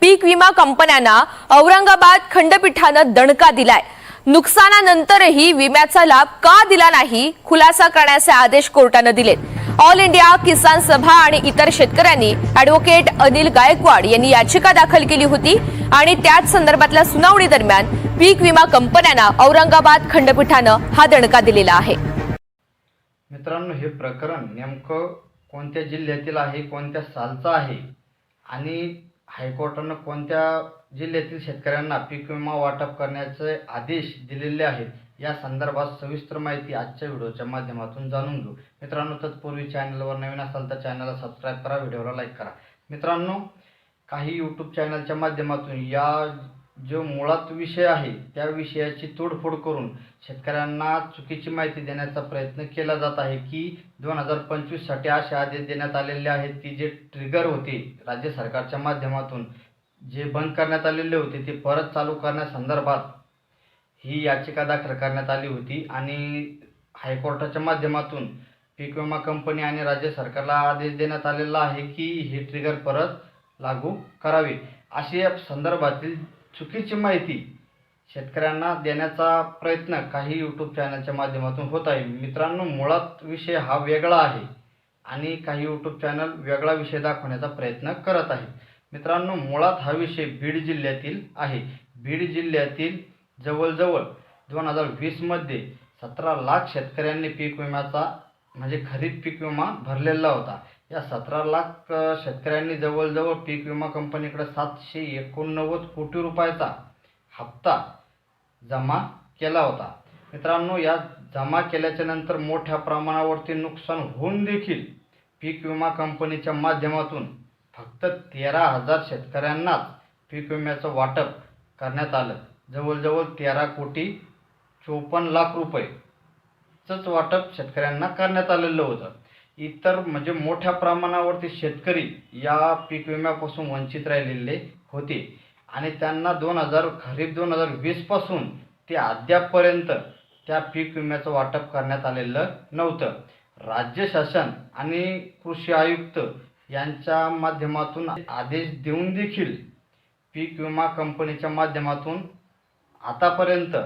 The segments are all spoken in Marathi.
पीक विमा कंपन्यांना औरंगाबाद खंडपीठानं दणका दिलाय. नुकसानानंतरही विम्याचा लाभ का दिला नाही खुलासा करण्याचे आदेश कोर्टानं दिलेत. ऑल इंडिया किसान सभा आणि इतर शेतकऱ्यांनी अॅडव्होकेट अनिल गायकवाड यांनी याचिका दाखल केली होती आणि त्याच संदर्भातल्या सुनावणी दरम्यान पीक विमा कंपन्यांना औरंगाबाद खंडपीठानं हा दणका दिलेला आहे. मित्रांनो हे प्रकरण नेमकं कोणत्या जिल्ह्यातील आहे कोणत्या सालचं आहे? आणि हायकोर्टानं कोणत्या जिल्ह्यातील शेतकऱ्यांना पीक विमा वाटप करण्याचे आदेश दिलेले आहेत या संदर्भात सविस्तर माहिती आजच्या व्हिडिओच्या माध्यमातून जाणून घेऊ. मित्रांनो तत्पूर्वी चॅनलवर नवीन असाल तर चॅनलला सबस्क्राईब करा व्हिडिओला लाईक करा. मित्रांनो काही यूट्यूब चॅनलच्या माध्यमातून या जो मुळात विषय आहे त्या विषयाची तोडफोड करून शेतकऱ्यांना चुकीची माहिती देण्याचा प्रयत्न केला जात आहे की दोन हजार पंचवीससाठी असे आदेश देण्यात आलेले आहेत की जे ट्रिगर होते राज्य सरकारच्या माध्यमातून जे बंद करण्यात आलेले होते ते परत चालू करण्यासंदर्भात ही याचिका दाखल करण्यात आली होती आणि हायकोर्टाच्या माध्यमातून पीक विमा कंपनी आणि राज्य सरकारला आदेश देण्यात आलेला आहे की हे ट्रिगर परत लागू करावे. अशी संदर्भातील चुकीची माहिती शेतकऱ्यांना देण्याचा प्रयत्न काही यूट्यूब चॅनलच्या माध्यमातून होत आहे. मित्रांनो मुळात विषय हा वेगळा आहे आणि काही यूट्यूब चॅनल वेगळा विषय दाखवण्याचा प्रयत्न करत आहे मित्रांनो मुळात हा विषय बीड जिल्ह्यातील आहे. बीड जिल्ह्यातील जवळजवळ दोन हजार वीसमध्ये सतरा लाख शेतकऱ्यांनी पीक विम्याचा म्हणजे खरीप पीक विमा भरलेला होता. या सतरा लाख शेतकऱ्यांनी जवळजवळ पीक विमा कंपनीकडे सातशे एकोणनव्वद कोटी रुपयाचा हप्ता जमा केला होता. मित्रांनो या जमा केल्याच्यानंतर मोठ्या प्रमाणावरती नुकसान होऊन देखील पीक विमा कंपनीच्या माध्यमातून फक्त तेरा हजार शेतकऱ्यांनाच पीक विम्याचं वाटप करण्यात आलं. जवळजवळ तेरा कोटी चोपन्न लाख रुपयेचंच वाटप शेतकऱ्यांना करण्यात आलेलं होतं. इतर म्हणजे मोठ्या प्रमाणावरती शेतकरी या पीक विम्यापासून वंचित राहिलेले होते. आणि त्यांना दोन हजार खरीप दोन हजार वीसपासून ते अद्यापपर्यंत त्या पीक विम्याचं वाटप करण्यात आलेलं नव्हतं. राज्य शासन आणि कृषी आयुक्त यांच्या माध्यमातून आदेश देऊन देखील पीक विमा कंपनीच्या माध्यमातून आतापर्यंत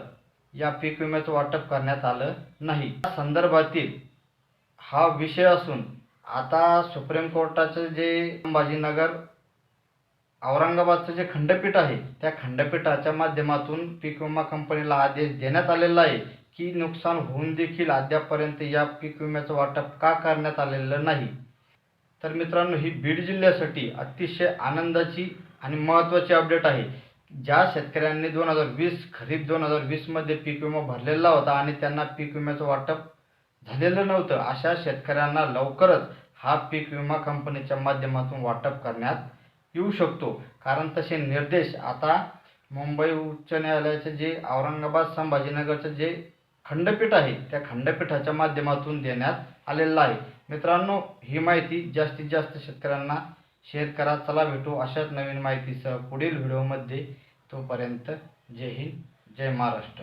या पीक विम्याचं वाटप करण्यात आलं नाही. या संदर्भातील हा विषय असून आता सुप्रीम कोर्टाचं जे संभाजीनगर औरंगाबादचं जे खंडपीठ आहे त्या खंडपीठाच्या माध्यमातून पीक विमा कंपनीला आदेश देण्यात आलेला आहे की नुकसान होऊन देखील अद्यापर्यंत या पीक विम्याचं वाटप का करण्यात आलेलं नाही. तर मित्रांनो ही बीड जिल्ह्यासाठी अतिशय आनंदाची आणि महत्त्वाची अपडेट आहे. ज्या शेतकऱ्यांनी दोन हजार वीस खरीप दोन हजार वीसमध्ये पीक विमा भरलेला होता आणि त्यांना पीक विम्याचं वाटप झालेलं नव्हतं. अशा शेतकऱ्यांना लवकरच हा पीक विमा कंपनीच्या माध्यमातून वाटप करण्यात येऊ शकतो. कारण तसे निर्देश आता मुंबई उच्च न्यायालयाचे जे औरंगाबाद संभाजीनगरचं जे खंडपीठ आहे त्या खंडपीठाच्या माध्यमातून देण्यात आलेलं आहे. मित्रांनो ही माहिती जास्तीत जास्त शेतकऱ्यांना शेअर करा. चला भेटू अशाच नवीन माहितीसह पुढील व्हिडिओमध्ये. तोपर्यंत जय हिंद जय महाराष्ट्र.